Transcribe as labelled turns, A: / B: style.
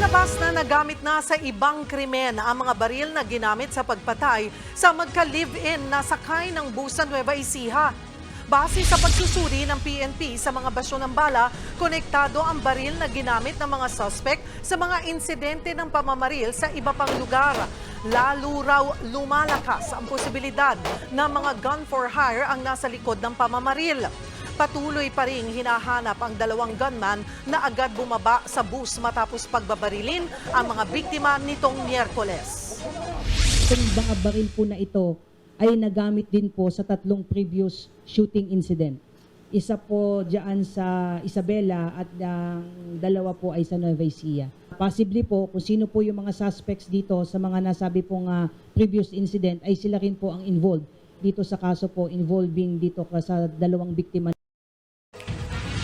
A: Lumalabas na nagamit na sa ibang krimen ang mga baril na ginamit sa pagpatay sa magka-live-in na sakay ng bus sa Nueva Ecija. Base sa pagsusuri ng PNP sa mga basyo ng bala, konektado ang baril na ginamit ng mga suspect sa mga insidente ng pamamaril sa iba pang lugar. Lalo raw lumalakas ang posibilidad na mga gun for hire ang nasa likod ng pamamaril. Patuloy pa rin hinahanap ang dalawang gunman na agad bumaba sa bus matapos pagbabarilin ang mga biktima nitong Miyerkules.
B: Itong mga po na ito ay nagamit din po sa tatlong previous shooting incident. Isa po diyan sa Isabela at ang dalawa po ay sa Nueva Ecija. Possibly po kung sino po yung mga suspects dito sa mga nasabi pong ah, previous incident ay sila rin po ang involved dito sa kaso po involving dito sa dalawang biktima